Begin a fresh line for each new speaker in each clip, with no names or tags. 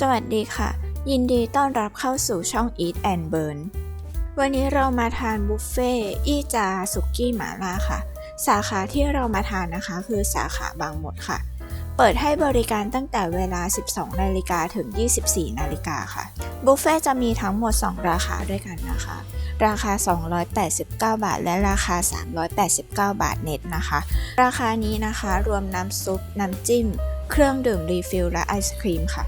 สวัสดีค่ะ ยินดีต้อนรับเข้าสู่ช่อง Eat and Burn วันนี้เรามาทานบุฟเฟ่อี้จาสุกี้หมาล่าค่ะ สาขาที่เรามาทานนะคะ คือสาขาบางหมดค่ะ เปิดให้บริการตั้งแต่เวลา 12 นาฬิกาถึง 24 นาฬิกาค่ะ บุฟเฟ่จะมีทั้งหมด 2 ราคาด้วยกันนะคะ ราคา 289 บาท และราคา 389 บาทเน็ตนะคะ ราคานี้นะคะรวมน้ำซุป น้ำจิ้ม เครื่องดื่มรีฟิลและไอศครีมค่ะ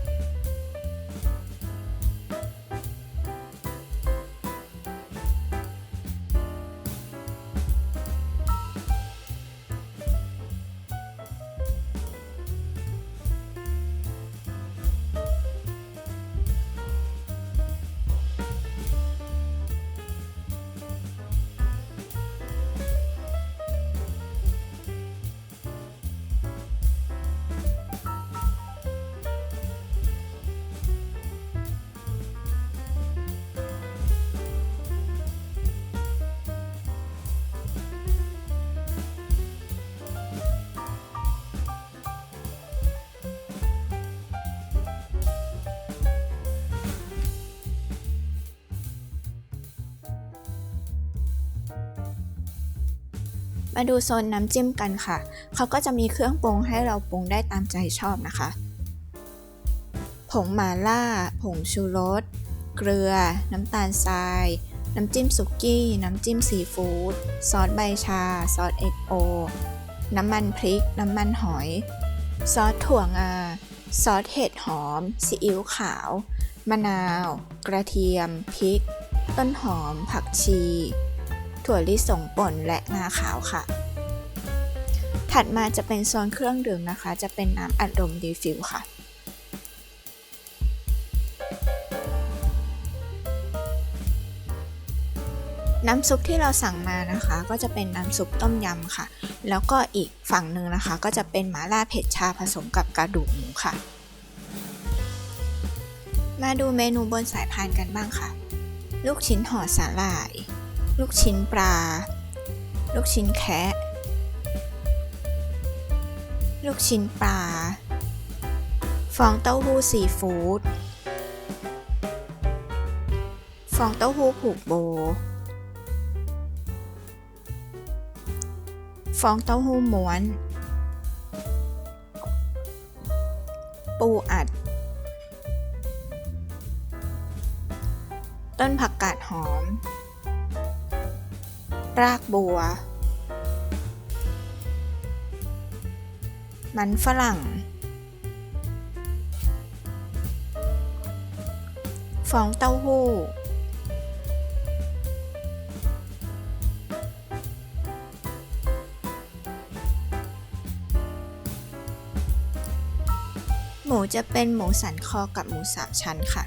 มาดูโซนน้ำจิ้มกันค่ะ เขาก็จะมีเครื่องปรุงให้เราปรุงได้ตามใจชอบนะคะ ผงหม่าล่า ผงชูรส เกลือ น้ำตาลทราย น้ำจิ้มสุกี้ น้ำจิ้มซีฟู้ด ซอสใบชา ซอสเอ็กโอ น้ำมันพริก น้ำมันหอย ซอสถั่วงา ซอสเห็ดหอม ซีอิ๊วขาว มะนาว กระเทียม พริก ต้นหอม ผักชี ถั่วลิสงป่นและงาขาวค่ะ ถัดมาจะเป็นโซนเครื่องดื่มนะคะ จะเป็นน้ำอัดลมรีฟิลค่ะน้ำซุปที่เราสั่งมานะคะ ก็จะเป็นน้ำซุปต้มยำค่ะ แล้วก็อีกฝั่งหนึ่งนะคะ ก็จะเป็นหมาล่าเผ็ดชาผสมกับกระดูกหมูค่ะ มาดูเมนูบนสายพานกันบ้างค่ะ ลูกชิ้นห่อสาหร่าย ลูกชิ้นปลา ลูกชิ้นแคะ ลูกชิ้นปลา ฟองเต้าหู้ซีฟู้ด ฟองเต้าหู้ผูกโบ ฟองเต้าหู้ม้วน ปูอัด ต้นผักกาดหอม รากบัว มันฝรั่ง ฟองเต้าหู้ หมูจะเป็นหมูสันคอกับหมูสามชั้นค่ะ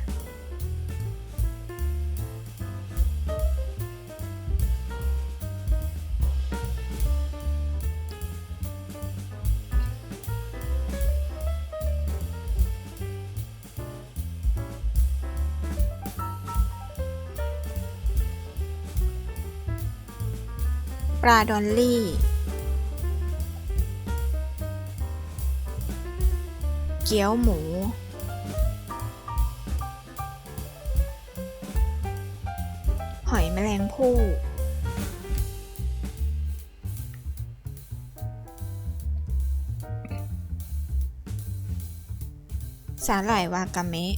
ปลาดอลลี่ เกี๊ยวหมู หอยแมลงภู่ สาหร่ายวากาเมะ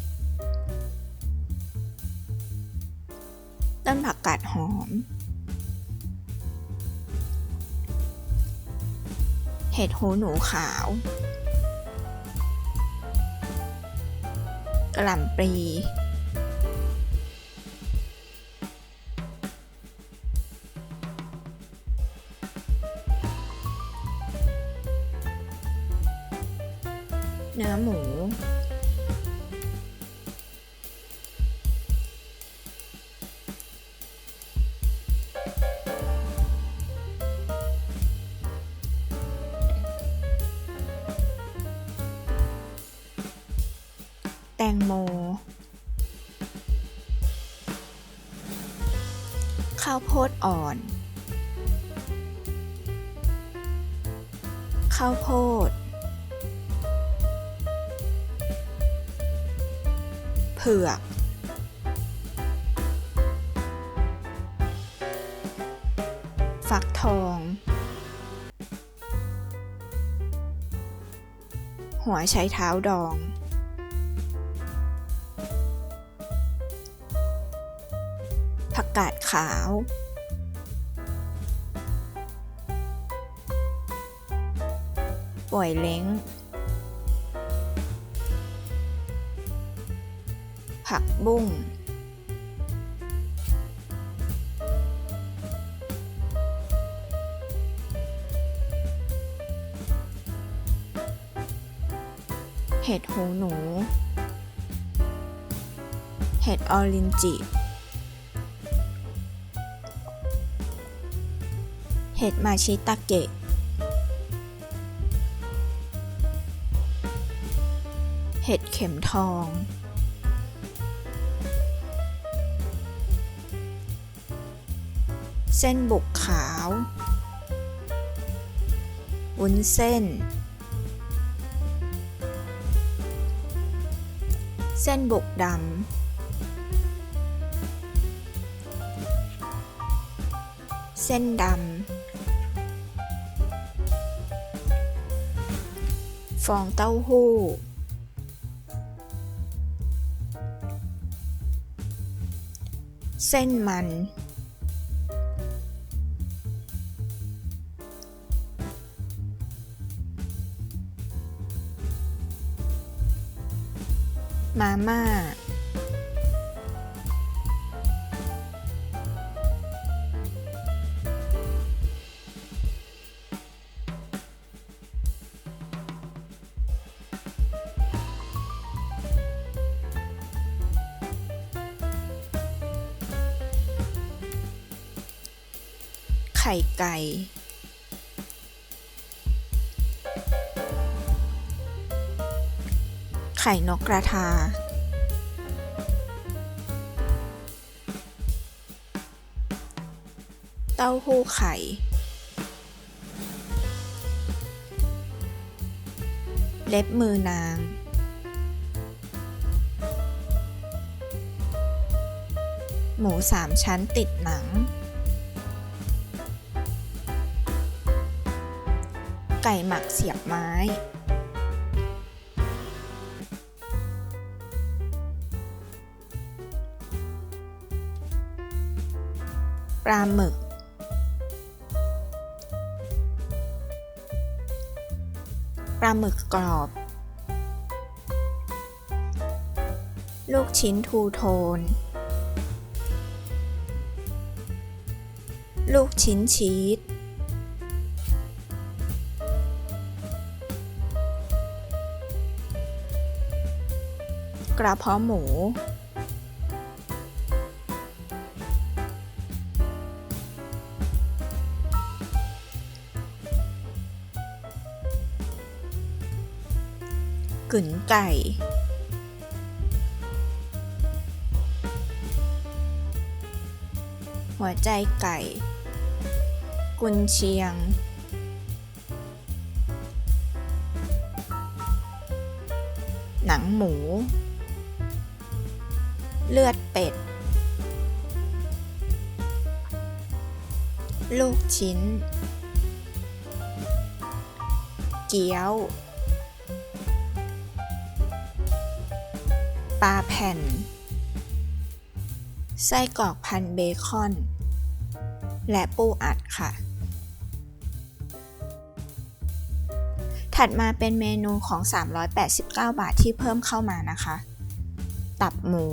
ต้นผักกาดหอม เห็ดหูหนูขาว กระหล่ำปลีเนื้อหมู ตงโม ข้าวโพดอ่อน ข้าวโพด เผือกฟักทอง หัวไชเท้าดอง ผักกาดขาว ป่วยเล้ง ผักบุ้ง เห็ดหูหนู เห็ดออรินจิ ห็ดมาชิตาเกะ เห็ดเข็มทอง เส้นบุกขาว วุ้นเส้น เส้นบุกดำเส้นดำ ฟองเต้าหู้ เส้นมัน มาม่า ไข่ไก่ ไข่นกกระทา เต้าหู้ไข่ เล็บมือนางหมูสามชั้นติดหนัง ไก่หมักเสียบไม้ ปลาหมึก ปลาหมึกกรอบ ลูกชิ้นทูโทน ลูกชิ้นชีส กระเพาะหมู กึ๋นไก่หัวใจไก่ กุนเชียง หนังหมู เลือดเป็ด ลูกชิ้น เกี๊ยว ปลาแผ่น ไส้กรอกพันเบคอน และปูอัดค่ะ ถัดมาเป็นเมนูของ 389 บาทที่เพิ่มเข้ามานะคะ ตับหมู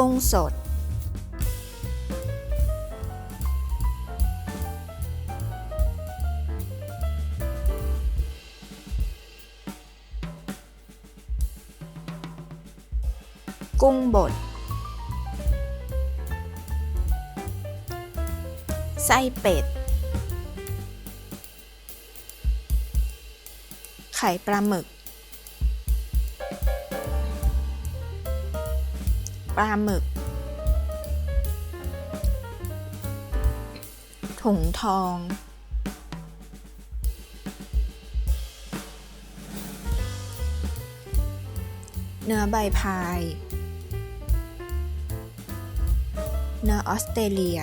กุ้งสด กุ้งบด ไส้เป็ด ไข่ปลาหมึก ปลาหมึก ถุงทอง เนื้อใบพาย เนื้อออสเตรเลีย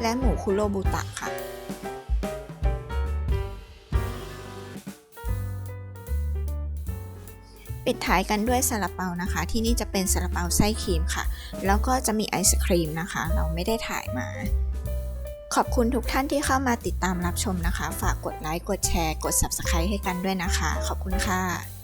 และหมูคุโรบุตะค่ะ ปิดท้ายกันด้วยซาลาเปานะคะ ที่นี่จะเป็นซาลาเปาไส้ครีมค่ะ แล้วก็จะมีไอศครีมนะคะ เราไม่ได้ถ่ายมา ขอบคุณทุกท่านที่เข้ามาติดตามรับชมนะคะ ฝากกดไลค์กดแชร์ กด Subscribe ให้กันด้วยนะคะ ขอบคุณค่ะ